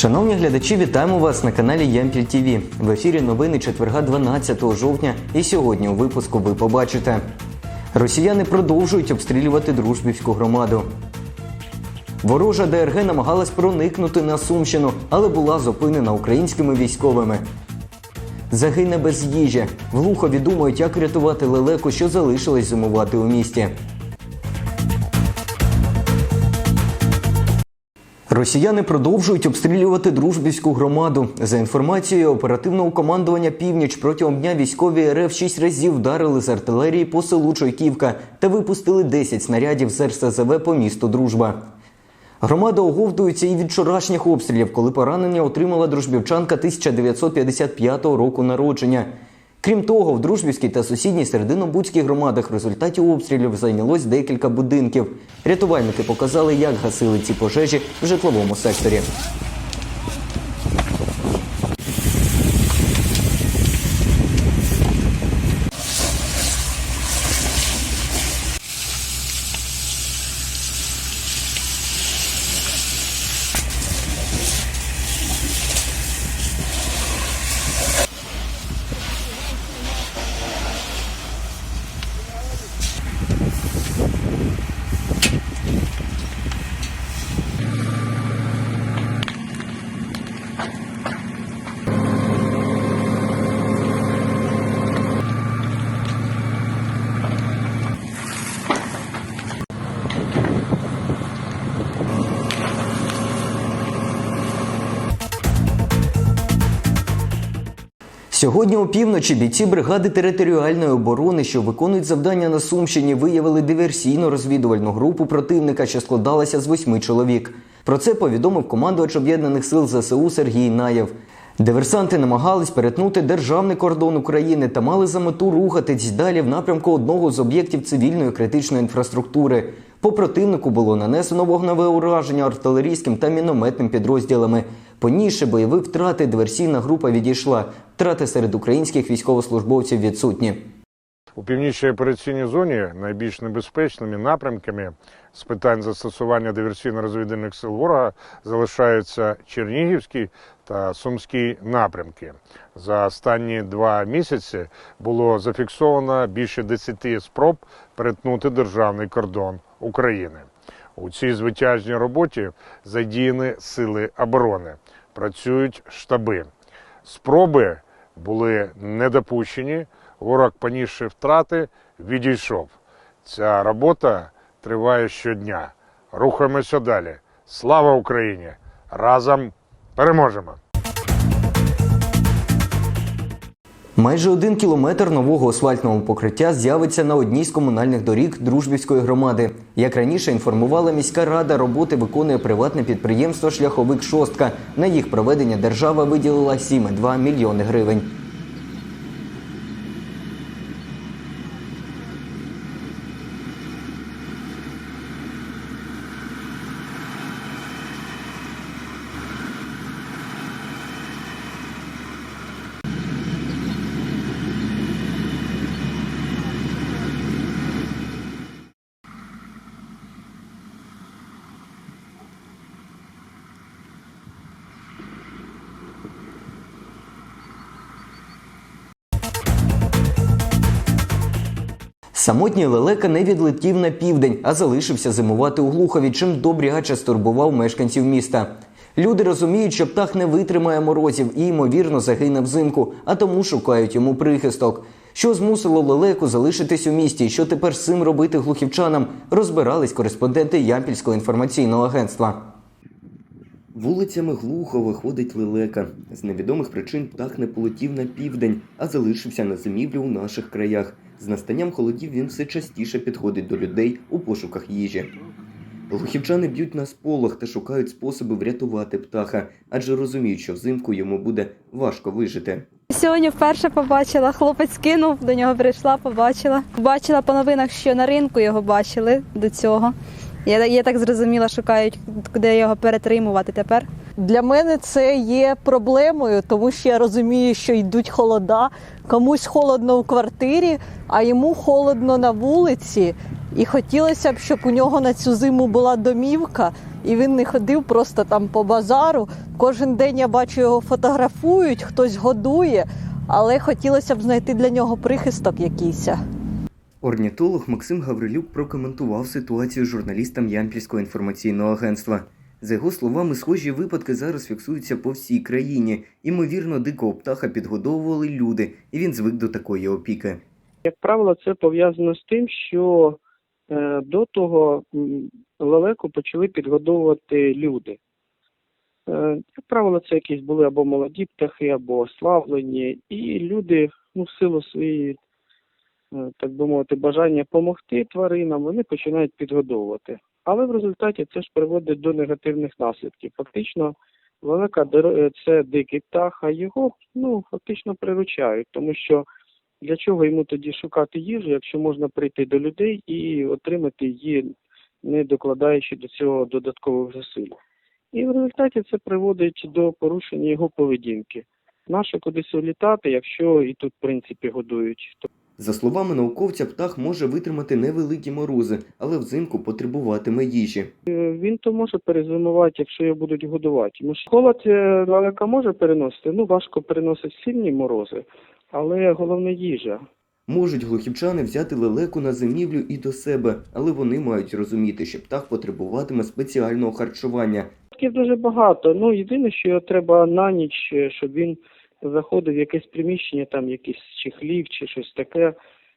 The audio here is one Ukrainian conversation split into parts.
Шановні глядачі, вітаємо вас на каналі Ямпіль ТВ. В ефірі новини четверга 12 жовтня. І сьогодні у випуску ви побачите. Росіяни продовжують обстрілювати дружбівську громаду. Ворожа ДРГ намагалась проникнути на Сумщину, але була зупинена українськими військовими. Загине без їжі. В Глухові думають, як рятувати лелеку, що залишилась зимувати у місті. Росіяни продовжують обстрілювати дружбівську громаду. За інформацією оперативного командування Північ протягом дня військові РФ шість разів вдарили з артилерії по селу Чойківка та випустили 10 снарядів з РСЗВ по місту Дружба. Громада оговтується і від вчорашніх обстрілів, коли поранення отримала дружбівчанка 1955 року народження. Крім того, в Дружбівській та сусідній Серединобудській громадах в результаті обстрілів зайнялось декілька будинків. Рятувальники показали, як гасили ці пожежі в житловому секторі. Сьогодні опівночі бійці бригади територіальної оборони, що виконують завдання на Сумщині, виявили диверсійно-розвідувальну групу противника, що складалася з восьми чоловік. Про це повідомив командувач об'єднаних сил ЗСУ Сергій Наєв. Диверсанти намагались перетнути державний кордон України та мали за мету рухатись далі в напрямку одного з об'єктів цивільної критичної інфраструктури. По противнику було нанесено вогневе ураження артилерійським та мінометним підрозділами. Поніше бойові втрати диверсійна група відійшла. Втрати серед українських військовослужбовців відсутні. У північній операційній зоні найбільш небезпечними напрямками з питань застосування диверсійно-розвідувальних сил ворога залишаються Чернігівський та Сумський напрямки. За останні два місяці було зафіксовано більше 10 спроб перетнути державний кордон України. У цій звитяжній роботі задіяні сили оборони, працюють штаби. Спроби були недопущені. Ворог, понісши втрати, відійшов. Ця робота триває щодня. Рухаємося далі. Слава Україні! Разом переможемо! Майже один кілометр нового асфальтного покриття з'явиться на одній з комунальних доріг Дружбівської громади. Як раніше інформувала міська рада, роботи виконує приватне підприємство Шляховик Шостка. На їх проведення держава виділила 7,2 мільйони гривень. Самотній лелека не відлетів на південь, а залишився зимувати у Глухові, чим добряче стурбував мешканців міста. Люди розуміють, що птах не витримає морозів і, ймовірно, загине взимку, а тому шукають йому прихисток. Що змусило лелеку залишитись у місті, що тепер з цим робити глухівчанам, розбирались кореспонденти Ямпільського інформаційного агентства. Вулицями глухо виходить лелека. З невідомих причин птах не полетів на південь, а залишився на зимівлі у наших краях. З настанням холодів він все частіше підходить до людей у пошуках їжі. Глухівчани б'ють на сполох та шукають способи врятувати птаха, адже розуміють, що взимку йому буде важко вижити. Сьогодні вперше побачила, хлопець кинув, до нього прийшла, побачила. Бачила по новинах, що на ринку його бачили до цього. Я, я так зрозуміла, шукають, куди його перетримувати тепер. Для мене це є проблемою, тому що я розумію, що йдуть холода. Комусь холодно у квартирі, а йому холодно на вулиці. І хотілося б, щоб у нього на цю зиму була домівка, і він не ходив просто там по базару. Кожен день я бачу його фотографують, хтось годує, але хотілося б знайти для нього прихисток якийсь. Орнітолог Максим Гаврилюк прокоментував ситуацію журналістам Ямпільського інформаційного агентства. За його словами, схожі випадки зараз фіксуються по всій країні. Імовірно, дикого птаха підгодовували люди, і він звик до такої опіки. Як правило, це пов'язано з тим, що е, до того лелеку почали підгодовувати люди. Е, як правило, це якісь були або молоді птахи, або ослаблені, і люди, ну, в силу своєї, так би мовити, бажання допомогти тваринам, вони починають підгодовувати. Але в результаті це ж приводить до негативних наслідків. Фактично, дер- е, це дикий птах, а його ну, фактично приручають, тому що для чого йому тоді шукати їжу, якщо можна прийти до людей і отримати її, не докладаючи до цього додаткових зусиль? І в результаті це приводить до порушення його поведінки. Наше кудись улітати, якщо і тут, в принципі, годують. За словами науковця, птах може витримати невеликі морози, але взимку потребуватиме їжі. Е, Він то може перезимувати, якщо його будуть годувати. Холод е, може переносити, ну важко переносить сильні морози, але головне їжа. Можуть глухівчани взяти лелеку на зимівлю і до себе, але вони мають розуміти, що птах потребуватиме спеціального харчування. Таких дуже багато. Ну єдине, що його треба на ніч, е, щоб він заходив в якесь приміщення, там якийсь чи хлів, чи щось таке.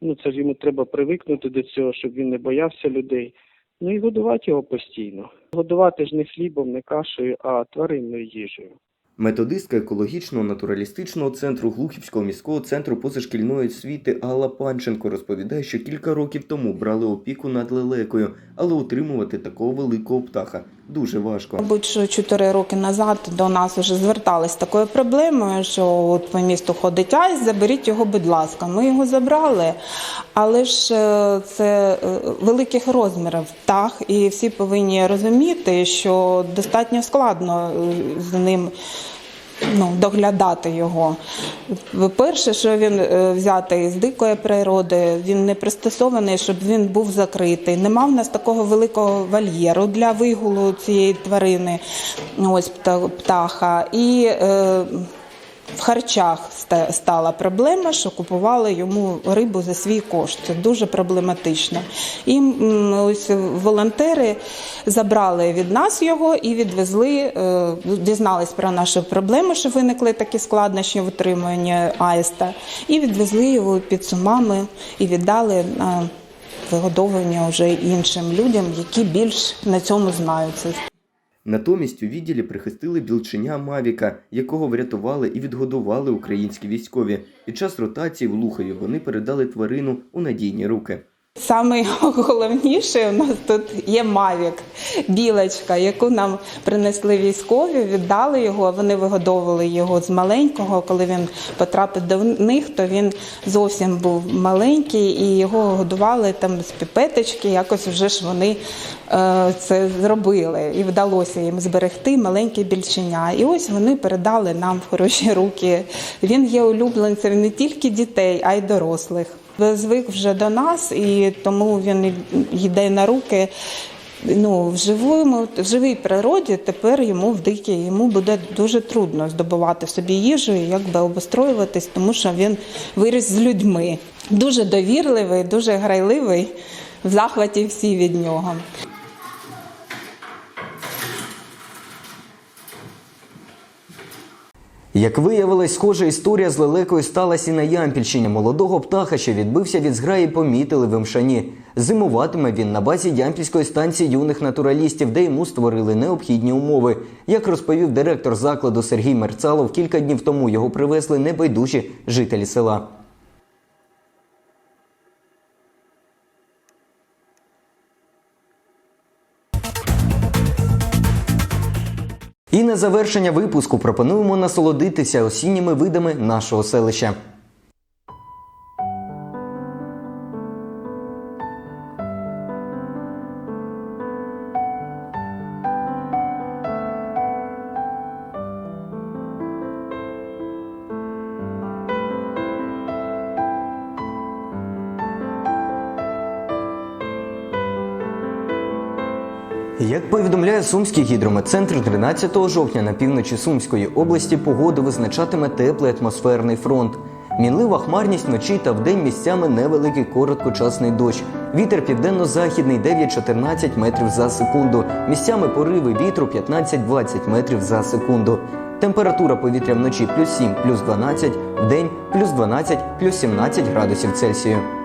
Ну це ж йому треба привикнути до цього, щоб він не боявся людей. Ну і годувати його постійно. Годувати ж не хлібом, не кашею, а тваринною їжею. Методистка екологічного натуралістичного центру Глухівського міського центру позашкільної освіти Алла Панченко розповідає, що кілька років тому брали опіку над лелекою, але утримувати такого великого птаха дуже важко. Мабуть, що чотири роки назад до нас вже звертались такою проблемою, що от по місту ходить айс, заберіть його, будь ласка. Ми його забрали, але ж е, це е, великих розмірів птах, і всі повинні розуміти, що достатньо складно е, з ним. Ну, доглядати його. Перше, що він е, взятий з дикої природи, він не пристосований, щоб він був закритий. Нема в нас такого великого вольєру для вигулу цієї тварини, ось птаха. І е, в харчах ста- стала проблема, що купували йому рибу за свій кошт. Це дуже проблематично. І ось волонтери забрали від нас його і відвезли, е, дізнались про нашу проблему, що виникли такі складнощі в утриманні аїста, і відвезли його під сумами і віддали на вигодовування вже іншим людям, які більш на цьому знаються. Натомість у відділі прихистили білченя Мавіка, якого врятували і відгодували українські військові. Під час ротації в Лухові вони передали тварину у надійні руки. Саме головніше у нас тут є Мавік, білочка, яку нам принесли військові, віддали його. Вони вигодовували його з маленького. Коли він потрапив до них, то він зовсім був маленький, і його годували там з піпеточки. Якось вже ж вони е, це зробили, і вдалося їм зберегти маленьке більченя. І ось вони передали нам в хороші руки. Він є улюбленцем не тільки дітей, а й дорослих. Звик вже до нас, і тому він йде на руки. Ну, в живому, в живій природі тепер йому в дикій йому буде дуже трудно здобувати собі їжу і якби обустроюватись, тому що він виріс з людьми. Дуже довірливий, дуже грайливий, в захваті всі від нього. Як виявилось, схожа історія з лелекою сталася і на Ямпільщині. Молодого птаха, що відбився від зграї, помітили в Імшані. Зимуватиме він на базі Ямпільської станції юних натуралістів, де йому створили необхідні умови. Як розповів директор закладу Сергій Мерцалов, кілька днів тому його привезли небайдужі жителі села. Завершення випуску пропонуємо насолодитися осінніми видами нашого селища. Як повідомляє Сумський гідрометцентр, 13 жовтня на півночі Сумської області погоду визначатиме теплий атмосферний фронт. Мінлива хмарність вночі та вдень місцями невеликий короткочасний дощ. Вітер південно-західний 9-14 метрів за секунду. Місцями пориви вітру 15-20 метрів за секунду. Температура повітря вночі плюс 7, плюс 12, вдень плюс 12, плюс 17 градусів Цельсію.